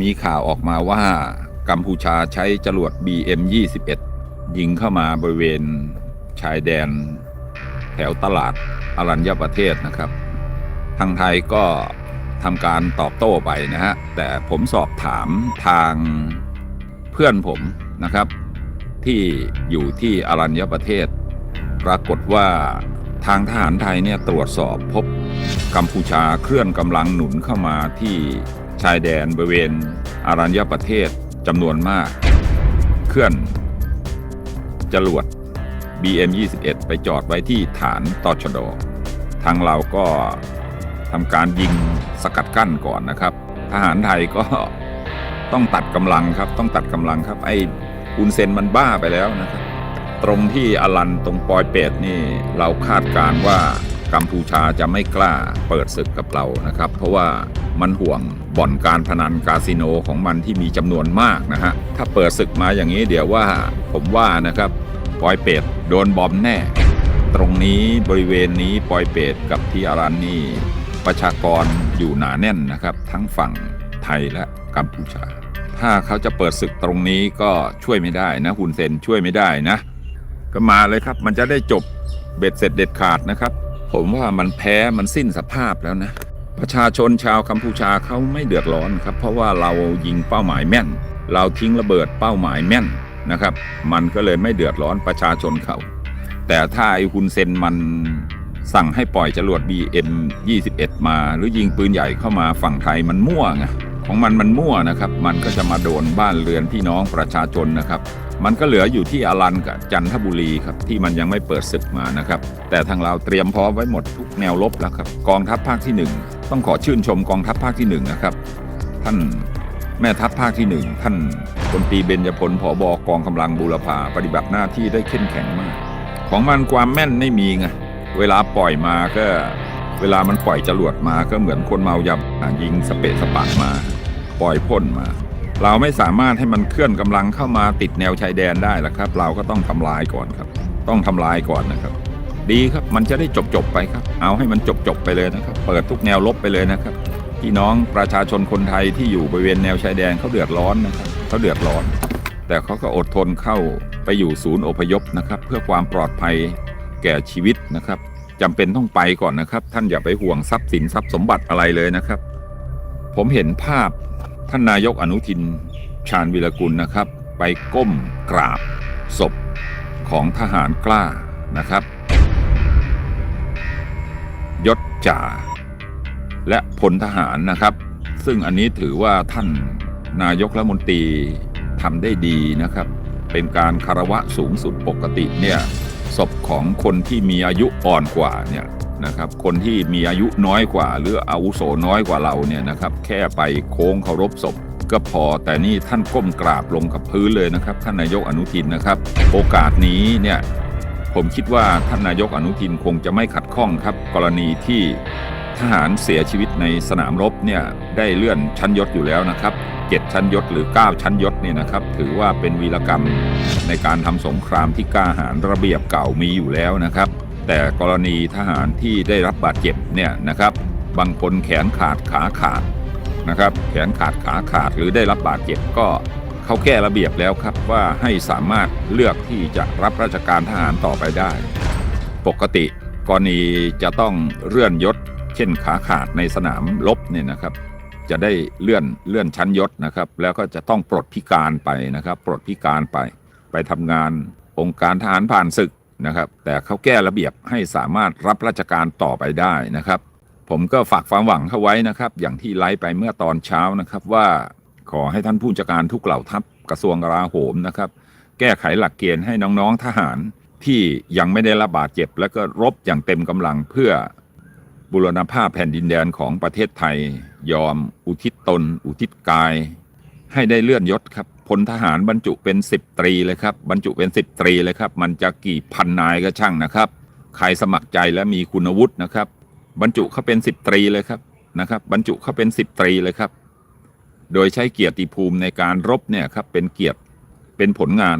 มีข่าวออกมาว่ากัมพูชาใช้จรวด BM21 ยิงเข้ามาบริเวณชายแดน แถวตลาดอรัญญประเทศนะครับ ทางไทยก็ทำการตอบโต้ไปนะฮะ แต่ผมสอบถามทางเพื่อนผมนะครับ ที่อยู่ที่อรัญญประเทศ ปรากฏว่าทางทหารไทยเนี่ยตรวจสอบพบกัมพูชาเคลื่อนกำลังหนุนเข้ามาที่ ชายแดนบริเวณอารัญญประเทศจำนวนมาก เคลื่อน จรวด BM21 ไปจอดไว้ที่ฐานตชดทางเราก็ทำการยิงสกัดกั้นก่อนนะครับ ทหารไทยก็ต้องตัดกำลังครับ ต้องตัดกำลังครับ ไอ้อุนเซนมันบ้าไปแล้วนะครับ ตรงที่อลันตรงปอยเป็ดนี่เราคาดการณ์ว่า กัมพูชาจะไม่กล้าเปิดศึกกับเรานะครับ เพราะว่ามันห่วงบ่อนการพนันคาสิโนของมันที่มีจำนวนมากนะฮะ ถ้าเปิดศึกมาอย่างนี้เดี๋ยวว่าผมว่านะครับปอยเป็ดโดนบอมแน่ ตรงนี้บริเวณนี้ปอยเป็ดกับที่อารันนี่ประชากรอยู่หนาแน่นนะครับ ทั้งฝั่งไทยและกัมพูชา ถ้าเขาจะเปิดศึกตรงนี้ก็ช่วยไม่ได้นะฮุนเซนช่วยไม่ได้นะ ก็มาเลยครับมันจะได้จบเบ็ดเสร็จเด็ดขาดนะครับ ผมว่ามันแพ้มันสิ้นสภาพแล้วนะ ประชาชนชาวกัมพูชาเขาไม่เดือดร้อนครับ เพราะว่าเรายิงเป้าหมายแม่น เราทิ้งระเบิดเป้าหมายแม่นนะครับ มันก็เลยไม่เดือดร้อนประชาชนเขา แต่ถ้าไอ้ฮุนเซนมันสั่งให้ปล่อยจรวด BM 21 มา หรือยิงปืนใหญ่เข้ามาฝั่งไทยมันมั่วไงของมันมันมั่วนะครับ มันก็จะมาโดนบ้านเรือนพี่น้องประชาชนนะครับ มันก็เหลืออยู่ที่อารันกับจันทบุรีครับที่มันยังไม่เปิดศึกมานะครับ แต่ทางเราเตรียมพร้อมไว้หมดทุกแนวรบแล้วครับ กองทัพภาคที่หนึ่งต้องขอชื่นชมกองทัพภาคที่หนึ่งนะครับท่านแม่ทัพภาคที่หนึ่งท่านพลตรีเบญจพลผอบกองกำลังบูรพาปฏิบัติหน้าที่ได้เข้มแข็งมาก ของมันความแม่นไม่มีไงเวลาปล่อยมาก็เวลามันปล่อยจรวดมาก็เหมือนคนเมายายิงสเปะสปะมา ปล่อยพ่นมา เราไม่สามารถให้มันเคลื่อนกำลังเข้ามาติดแนวชายแดนได้หรอกครับ เราก็ต้องทำลายก่อนครับ ต้องทำลายก่อนนะครับ ดีครับมันจะได้จบจบไปครับ เอาให้มันจบจบไปเลยนะครับ เปิดทุกแนวลบไปเลยนะครับพี่น้องประชาชนคนไทยที่อยู่บริเวณแนวชายแดนเขาเดือดร้อนนะครับเขาเดือดร้อน แต่เขาก็อดทนเข้าไปอยู่ศูนย์อพยพนะครับ เพื่อความปลอดภัยแก่ชีวิตนะครับจำเป็นต้องไปก่อนนะครับ ท่านอย่าไปห่วงทรัพย์สินทรัพย์สมบัติอะไรเลยนะครับ ผมเห็นภาพ ท่านนายกอนุทินชาญวิรกุลนะครับ ไปก้มกราบศพของทหารกล้านะครับ ยศจ่า และพลทหารนะครับ ซึ่งอันนี้ถือว่าท่านนายกรัฐมนตรีทำได้ดีนะครับ เป็นการคารวะสูงสุดปกติเนี่ยศพของคนที่มีอายุอ่อนกว่าเนี่ย นะครับคนที่มีอายุน้อยกว่า หรืออาวุโสน้อยกว่าเราเนี่ยนะครับแค่ไปโค้งเคารพศพก็พอแต่นี่ท่านก้มกราบลงกับพื้นเลยนะครับ ท่านนายกอนุทินนะครับ โอกาสนี้เนี่ยผมคิดว่าท่านนายกอนุทินคงจะไม่ขัดข้องครับ กรณีที่ทหารเสียชีวิตในสนามรบเนี่ยได้เลื่อนชั้นยศอยู่แล้วนะครับ7ชั้นยศหรือ 9 ชั้นยศเนี่ยนะครับ ถือว่าเป็นวีรกรรมในการทำสงครามที่กล้าหาญระเบียบเก่ามีอยู่แล้วนะครับ แต่กรณีทหารที่ได้รับบาดเจ็บเนี่ยนะครับ บางคนแขนขาดขาขาดนะครับ แขนขาดขาขาดหรือได้รับบาดเจ็บก็เขาแก้ระเบียบแล้วครับว่าให้สามารถเลือกที่จะรับราชการทหารต่อไปได้ ปกติกรณีจะต้องเลื่อนยศ เช่นขาขาดในสนามรบเนี่ยนะครับ จะได้เลื่อนเลื่อนชั้นยศนะครับ แล้วก็จะต้องปลดพิการไปนะครับ ปลดพิการไป ไปทำงานองค์การทหารผ่านศึก นะครับ แต่เขาแก้ระเบียบให้สามารถรับราชการต่อไปได้นะครับ ผมก็ฝากความหวังเข้าไว้นะครับ อย่างที่ไลฟ์ไปเมื่อตอนเช้านะครับว่าขอให้ท่านผู้จัดการทุกเหล่าทัพกระทรวงกลาโหมนะครับ แก้ไขหลักเกณฑ์ให้น้องๆทหารที่ยังไม่ได้รับบาดเจ็บ และก็รบอย่างเต็มกำลังเพื่อบุรณภาพแผ่นดินแดนของประเทศไทย ยอมอุทิศตน อุทิศกาย ให้ได้เลื่อนยศครับ พลทหารบรรจุเป็นสิบตรีเลยครับบรรจุเป็นสิบตรีเลยครับ มันจะกี่พันนายก็ช่างนะครับ ใครสมัครใจและมีคุณวุฒินะครับ บรรจุเขาเป็นสิบตรีเลยครับนะครับ บรรจุเขาเป็นสิบตรีเลยครับ โดยใช้เกียรติภูมิในการรบเนี่ยครับเป็นเกียรติเป็นผลงาน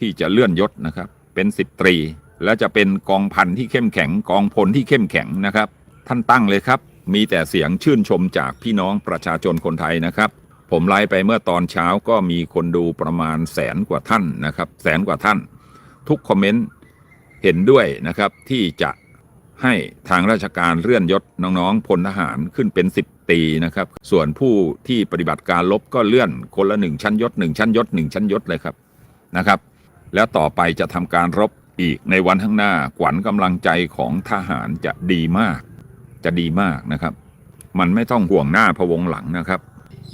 ที่จะเลื่อนยศนะครับ เป็นสิบตรี และจะเป็นกองพันที่เข้มแข็งกองพลที่เข้มแข็งนะครับ ท่านตั้งเลยครับ มีแต่เสียงชื่นชมจากพี่น้องประชาชนคนไทยนะครับ ผมไลฟ์ไปเมื่อตอนเช้าก็มีคนดูประมาณแสนกว่าท่านนะครับแสนกว่าท่าน ทุกคอมเมนต์เห็นด้วยนะครับที่จะให้ทางราชการเลื่อนยศน้องๆพลทหารขึ้นเป็นสิบตีนะครับ ส่วนผู้ที่ปฏิบัติการลบก็เลื่อนคนละหนึ่งชั้นยศหนึ่งชั้นยศหนึ่งชั้นยศเลยครับนะครับ แล้วต่อไปจะทำการรบอีกในวันข้างหน้าขวัญกำลังใจของทหารจะดีมาก จะดีมากนะครับ มันไม่ต้องห่วงหน้าพะวงหลังนะครับ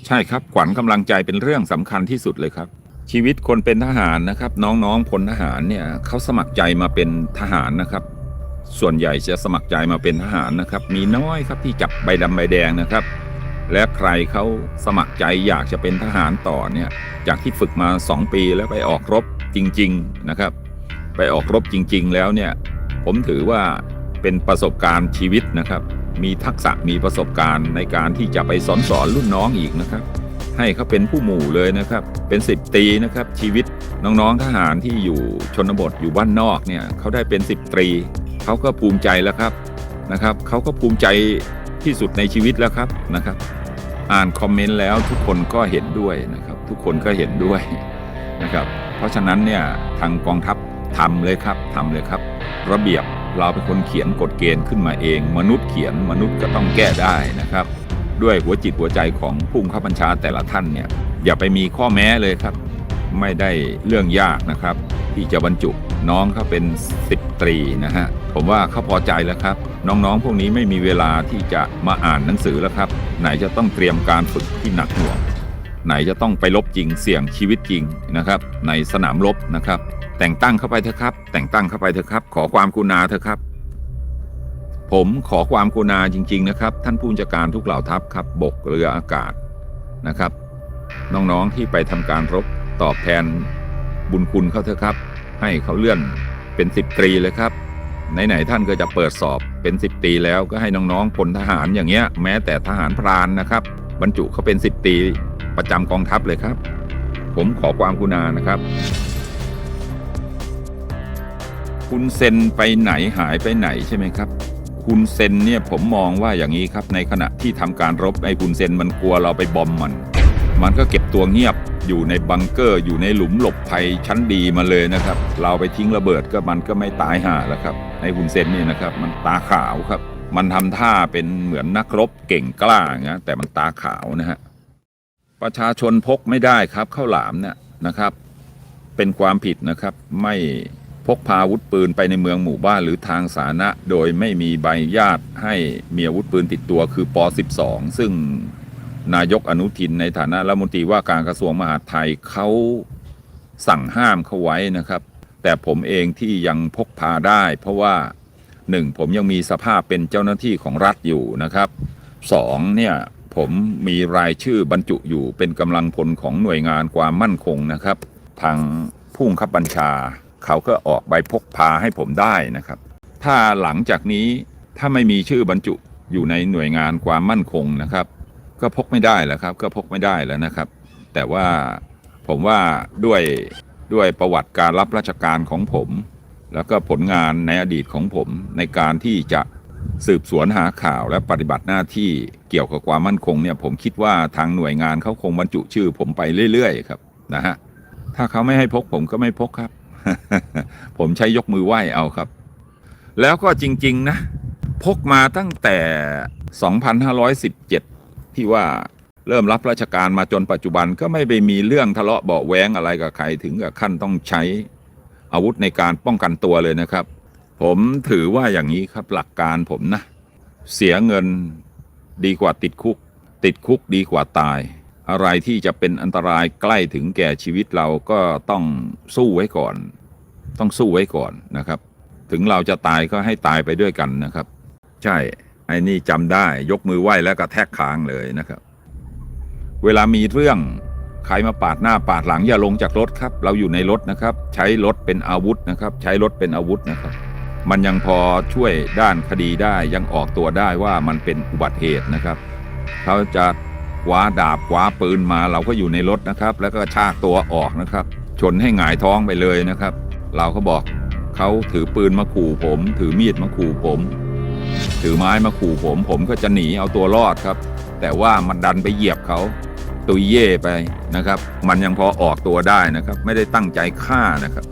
ใช่ครับขวัญกำลังใจเป็นเรื่องสำคัญที่สุดเลยครับ ชีวิตคนเป็นทหารนะครับ น้องๆพลทหารเนี่ยเขาสมัครใจมาเป็นทหารนะครับ ส่วนใหญ่จะสมัครใจมาเป็นทหารนะครับ มีน้อยครับที่จับใบดำใบแดงนะครับ และใครเขาสมัครใจอยากจะเป็นทหารต่อเนี่ยจากที่ฝึกมา 2 ปีแล้วไปออกรบจริง ๆนะครับ ไปออกรบจริง ๆ แล้วเนี่ยผมถือว่าเป็นประสบการณ์ชีวิตนะครับ มีทักษะมีประสบการณ์ในการที่จะไปสอนสอนรุ่นน้องอีกนะครับ ให้เขาเป็นผู้หมู่เลยนะครับ เป็นสิบตีนะครับ ชีวิตน้องๆทหารที่อยู่ชนบทอยู่บ้านนอกเนี่ยเขาได้เป็นสิบตรีเขาก็ภูมิใจแล้วครับนะครับเขาก็ภูมิใจที่สุดในชีวิตแล้วครับนะครับ อ่านคอมเมนต์แล้วทุกคนก็เห็นด้วยนะครับ ทุกคนก็เห็นด้วยนะครับ เพราะฉะนั้นเนี่ยทางกองทัพทำเลยครับทำเลยครับ ระเบียบ เราเป็นคนเขียนกฎเกณฑ์ขึ้นมาเอง มนุษย์เขียนมนุษย์ก็ต้องแก้ได้นะครับ ด้วยหัวจิตหัวใจของผู้บังคับบัญชาแต่ละท่านเนี่ยอย่าไปมีข้อแม้เลยครับ ไม่ได้เรื่องยากนะครับ ที่จะบรรจุน้องเขาเป็นสิบตรีนะฮะผมว่าเขาพอใจแล้วครับ น้องๆ พวกนี้ไม่มีเวลาที่จะมาอ่านหนังสือแล้วครับ ไหนจะต้องเตรียมการฝึกที่หนักหน่วงไหนจะต้องไปลบจริงเสี่ยงชีวิตจริงนะครับ ในสนามรบนะครับ แต่งตั้งเข้าไปเถอะครับ แต่งตั้งเข้าไปเถอะครับ ขอความกรุณาเถอะครับ ผมขอความกรุณาจริง ๆ นะครับ ท่านผู้บัญชาการทุกเหล่าทัพครับ บกเรืออากาศนะครับ น้องๆที่ไปทำการรบตอบแทนบุญคุณเขาเถอะครับ ให้เขาเลื่อนเป็นสิบตรีเลยครับไหนๆท่านก็จะเปิดสอบเป็นสิบตรีแล้วก็ให้น้องๆพลทหารอย่างเงี้ย แม้แต่ทหารพรานนะครับ บรรจุเขาเป็นสิบตรีประจำกองทัพเลยครับ ผมขอความกรุณานะครับ คุณเซนไปไหนหายไปไหนใช่ไหมครับ คุณเซนเนี่ยผมมองว่าอย่างนี้ครับในขณะที่ทำการรบไอ้คุณเซนมันกลัวเราไปบอมมัน มันก็เก็บตัวเงียบอยู่ในบังเกอร์อยู่ในหลุมหลบภัยชั้นดีมาเลยนะครับ เราไปทิ้งระเบิดก็มันก็ไม่ตายห่าแล้วครับไอ้คุณเซนเนี่ยนะครับมันตาขาวครับ มันทำท่าเป็นเหมือนนักรบเก่งกล้าอย่างเงี้ยแต่มันตาขาวนะฮะประชาชนพกไม่ได้ครับข้าวหลามเนี่ยนะครับ เป็นความผิดนะครับไม่ พกพาอาวุธปืนไปในเมืองหมู่บ้านหรือทางสาธารณะ โดยไม่มีใบอนุญาตให้มีอาวุธปืนติดตัวคือป .12 ซึ่งนายกอนุทินในฐานะรัฐมนตรีว่าการกระทรวงมหาดไทยเขาสั่งห้ามเขาไว้นะครับ แต่ผมเองที่ยังพกพาได้ เพราะว่าหนึ่งผมยังมีสภาพเป็นเจ้าหน้าที่ของรัฐอยู่นะครับสองเนี่ยผมมีรายชื่อบรรจุอยู่เป็นกำลังพลของหน่วยงานความมั่นคงนะครับ ทางผู้บังคับบัญชา เขาก็ออกใบพกพาให้ผมได้นะครับ ถ้าหลังจากนี้ถ้าไม่มีชื่อบรรจุอยู่ในหน่วยงานความมั่นคงนะครับ ก็พกไม่ได้แล้วครับ ก็พกไม่ได้แล้วนะครับ แต่ว่าผมว่าด้วยด้วยประวัติการรับราชการของผม แล้วก็ผลงานในอดีตของผมในการที่จะสืบสวนหาข่าวและปฏิบัติหน้าที่เกี่ยวกับความมั่นคงเนี่ยผมคิดว่าทางหน่วยงานเขาคงบรรจุชื่อผมไปเรื่อยๆครับนะฮะถ้าเขาไม่ให้พกผมก็ไม่พกครับ ผมใช้ยกมือไหว้เอาครับ แล้วก็จริง ๆ นะ พกมาตั้งแต่ 2517 ที่ว่าเริ่มรับราชการมาจนปัจจุบันก็ไม่ไปมีเรื่องทะเลาะเบาะแว้งอะไรกับใครถึงกับขั้นต้องใช้อาวุธในการป้องกันตัวเลยนะครับ ผมถือว่าอย่างนี้ครับหลักการผมนะ เสียเงินดีกว่าติดคุก ติดคุกดีกว่าตาย อะไรที่จะเป็นอันตรายใกล้ถึงแก่ชีวิตเราก็ต้องสู้ไว้ก่อน ต้องสู้ไว้ก่อนนะครับ ถึงเราจะตายก็ให้ตายไปด้วยกันนะครับ ใช่ไอ้นี่จำได้ยกมือไหว้แล้วก็แทกค้างเลยนะครับ เวลามีเรื่องใครมาปาดหน้าปาดหลังอย่าลงจากรถครับ เราอยู่ในรถนะครับ ใช้รถเป็นอาวุธนะครับ ใช้รถเป็นอาวุธนะครับ มันยังพอช่วยด้านคดีได้ยังออกตัวได้ว่ามันเป็นอุบัติเหตุนะครับ เขาจะ คว้าดาบคว้าปืนมาเราก็อยู่ในรถนะครับ แล้วก็ชากตัวออกนะครับ ชนให้หงายท้องไปเลยนะครับ เราก็บอกเขาถือปืนมาขู่ผม ถือมีดมาขู่ผม ถือไม้มาขู่ผม ผมก็จะหนีเอาตัวรอดครับ แต่ว่ามันดันไปเหยียบเขาตุยเย่ไปนะครับ มันยังพอออกตัวได้นะครับ ไม่ได้ตั้งใจฆ่านะครับ